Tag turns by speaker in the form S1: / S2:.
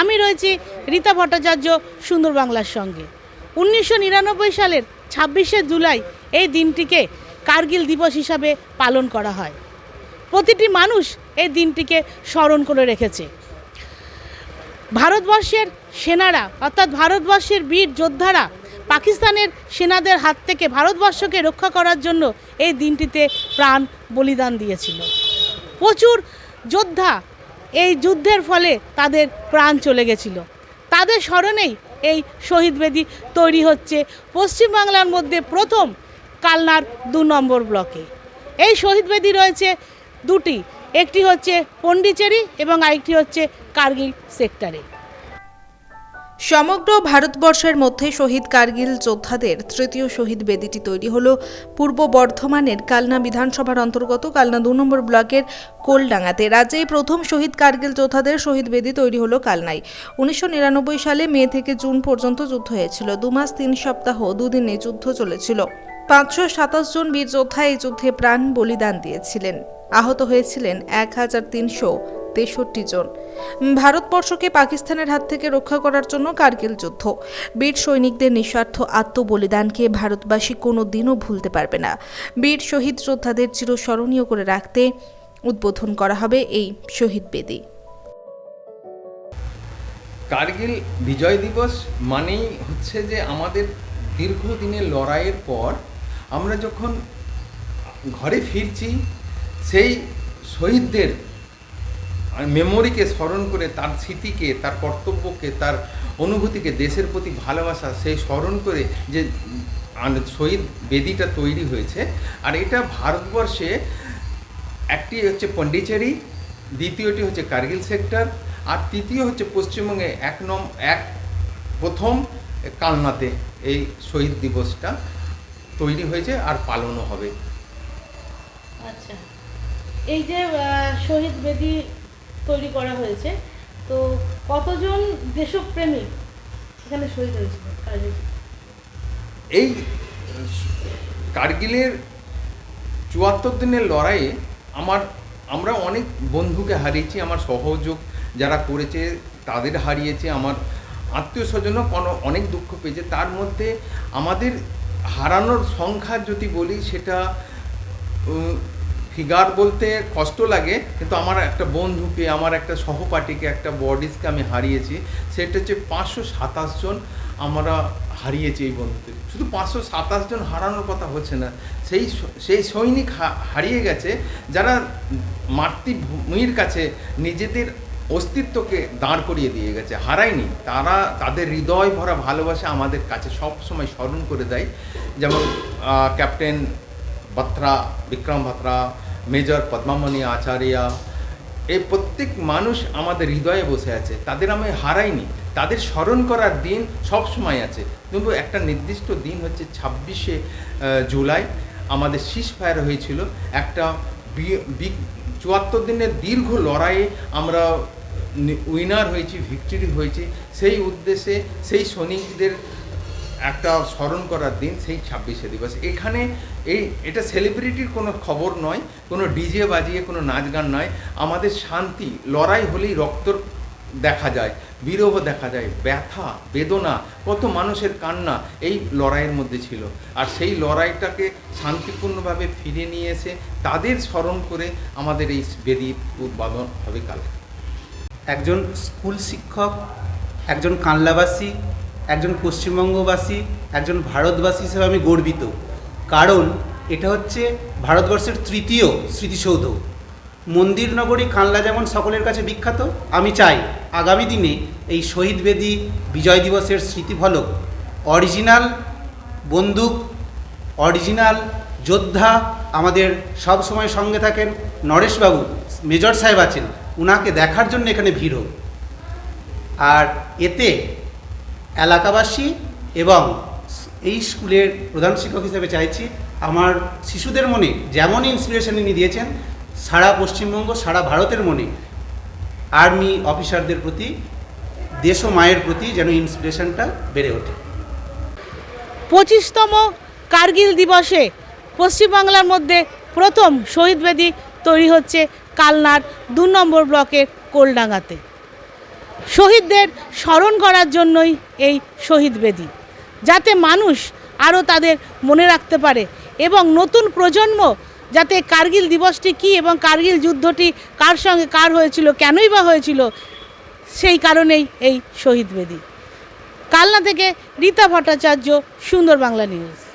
S1: আমি রয়েছি রীতা ভট্টাচার্য সুন্দর বাংলার সঙ্গে। উনিশশো নিরানব্বই সালের ছাব্বিশে জুলাই এই দিনটিকে কার্গিল দিবস হিসাবে পালন করা হয়। প্রতিটি মানুষ এই দিনটিকে স্মরণ করে রেখেছে। ভারতবর্ষের সেনারা, অর্থাৎ ভারতবর্ষের বীর যোদ্ধারা পাকিস্তানের সেনাদের হাত থেকে ভারতবর্ষকে রক্ষা করার জন্য এই দিনটিতে প্রাণ বলিদান দিয়েছিল। প্রচুর যোদ্ধা এই যুদ্ধের ফলে তাদের প্রাণ চলে গেছিল। তাদের স্মরণেই এই শহীদ বেদি তৈরি হচ্ছে পশ্চিমবাংলার মধ্যে প্রথম কালনার দু নম্বর ব্লকে। এই শহীদ বেদি রয়েছে দুটি, একটি হচ্ছে পন্ডিচেরি এবং আরেকটি হচ্ছে কার্গিল সেক্টরে।
S2: সমগ্র ভারতবর্ষের মধ্যে শহীদ কার্গিল যোদ্ধাদের তৃতীয় শহীদ বেদিটি তৈরি হল পূর্ব বর্ধমানের কালনা বিধানসভার অন্তর্গত কালনা দু নম্বর ব্লকের কোলডাঙ্গাতে। রাজ্যে প্রথম শহীদ কার্গিল যোদ্ধাদের শহীদ বেদি তৈরি হলো কালনায়। উনিশশো নিরানব্বই সালে মে থেকে জুন পর্যন্ত যুদ্ধ হয়েছিল। দু মাস, তিন সপ্তাহ দুদিনে যুদ্ধ চলেছিল। পাঁচশো সাতাশ জন বীর যোদ্ধা এই যুদ্ধে প্রাণ বলিদান দিয়েছিলেন। আহত হয়েছিলেন এক হাজার তিনশো তেষট্টি জন। ভারতবর্ষকে পাকিস্তানের হাত থেকে রক্ষা করার জন্য কার্গিল যুদ্ধ। বীর সৈনিকদের নিঃস্বার্থ আত্মবলিদানকে ভারতবাসী কোনো দিনও ভুলতে পারবে না। বীর শহীদ যোদ্ধাদের চিরস্মরণীয় করে রাখতে উদ্বোধন করা হবে এই শহীদ বেদি।
S3: কার্গিল বিজয় দিবস মানেই হচ্ছে যে আমাদের দীর্ঘদিনের লড়াইয়ের পর আমরা যখন ঘরে ফিরছি, সেই শহীদদের মেমোরিকে স্মরণ করে তার স্মৃতিকে, তার কর্তব্যকে, তার অনুভূতিকে, দেশের প্রতি ভালোবাসা, সেই স্মরণ করে যে শহীদ বেদিটা তৈরি হয়েছে। আর এটা ভারতবর্ষে একটি হচ্ছে পন্ডিচেরি, দ্বিতীয়টি হচ্ছে কার্গিল সেক্টর, আর তৃতীয় হচ্ছে পশ্চিমবঙ্গে এক নম, এক প্রথম কালনাতে এই শহীদ দিবসটা তৈরি হয়েছে আর পালনও হবে।
S1: আচ্ছা। এই যে শহীদ বেদি তৈরি করা হয়েছে। তো কতজন দেশপ্রেমিক এখানে শহীদ হয়েছিল
S3: এই কার্গিলের চুয়াত্তর দিনের লড়াইয়ে আমার, আমরা অনেক বন্ধুকে হারিয়েছি, আমার সহযোগ যারা করেছে, তাদের হারিয়েছে, আমার আত্মীয় স্বজনও কোনো, অনেক দুঃখ পেয়েছে। তার মধ্যে আমাদের হারানোর সংখ্যা যদি বলি, সেটা ফিগার বলতে কষ্ট লাগে, কিন্তু আমার একটা বন্ধুকে, আমার একটা সহপাঠীকে, একটা বডিজকে আমি হারিয়েছি, সেটা হচ্ছে পাঁচশো সাতাশ জন আমরা হারিয়েছি এই বন্ধুদের শুধু পাঁচশো সাতাশ জন হারানোর কথা হচ্ছে না, সেই সেই সৈনিক হারিয়ে গেছে, যারা মাতৃভূমির কাছে নিজেদের অস্তিত্বকে দাঁড় করিয়ে দিয়ে গেছে, হারায়নি। তারা, তাদের হৃদয় ভরা ভালোবাসা আমাদের কাছে সব সময় স্মরণ করে দেয়। যেমন ক্যাপ্টেন বাত্রা বিক্রম বাত্রা মেজর পদ্মামণি আচার্য এই প্রত্যেক মানুষ আমাদের হৃদয়ে বসে আছে। তাদের আমি হারাইনি। তাদের স্মরণ করার দিন সব সময় আছে। কিন্তু একটা নির্দিষ্ট দিন হচ্ছে ছাব্বিশে জুলাই। আমাদের শীষ ফায়ার হয়েছিল। একটা চুয়াত্তর দিনের দীর্ঘ লড়াইয়ে আমরা উইনার হয়েছি ভিক্টরি হয়েছি। সেই উদ্দেশ্যে সেই সৈনিকদের একটা স্মরণ করার দিন সেই ছাব্বিশে দিবস। এখানে এই, এটা সেলিব্রিটির কোনো খবর নয়, কোনো ডিজে বাজিয়ে কোনো নাচ গান নয়। আমাদের শান্তি, লড়াই হলেই রক্ত দেখা যায়, বিরহ দেখা যায়, ব্যথা, বেদনা, কত মানুষের কান্না, এই লড়াইয়ের মধ্যে ছিল। আর সেই লড়াইটাকে শান্তিপূর্ণভাবে ফিরে নিয়ে এসে তাদের স্মরণ করে আমাদের এই বেদির উদ্বোধন হবে কাল
S4: একজন স্কুল শিক্ষক, একজন কানলাবাসী একজন পশ্চিমবঙ্গবাসী, একজন ভারতবাসী হিসেবে আমি গর্বিত। কারণ এটা হচ্ছে ভারতবর্ষের তৃতীয় স্মৃতিসৌধ। মন্দির নগরী কানলা যেমন সকলের কাছে বিখ্যাত, আমি চাই আগামী দিনে এই শহীদ বেদী বিজয় দিবসের স্মৃতিফলক অরিজিনাল বন্দুক, অরিজিনাল যোদ্ধা আমাদের সব সময় সঙ্গে থাকেন নরেশবাবু, মেজর সাহেব আছেন, উনাকে দেখার জন্য এখানে ভিড় আর এতে এলাকাবাসী এবং এই স্কুলের প্রধান শিক্ষক হিসেবে চাইছি আমার শিশুদের মনে যেমন ইন্সপিরেশন ইনি দিয়েছেন, সারা পশ্চিমবঙ্গ, সারা ভারতের মনে আর্মি অফিসারদের প্রতি, দেশ ও মায়ের প্রতি যেন ইন্সপিরেশনটা বেড়ে ওঠে।
S1: পঁচিশতম কার্গিল দিবসে পশ্চিমবাংলার মধ্যে প্রথম শহীদ বেদি তৈরি হচ্ছে কালনার দু নম্বর ব্লকের কোলডাঙ্গাতে। শহীদদের স্মরণ করার জন্যই এই শহীদ বেদি। যাতে মানুষ আরও তাদের মনে রাখতে পারে এবং নতুন প্রজন্ম যাতে কার্গিল দিবসটি কী এবং কার্গিল যুদ্ধটি কার সঙ্গে কার হয়েছিল, কেনই বা হয়েছিল, সেই কারণেই এই শহীদ বেদি। কালনা থেকে রীতা ভট্টাচার্য, সুন্দর বাংলা নিউজ।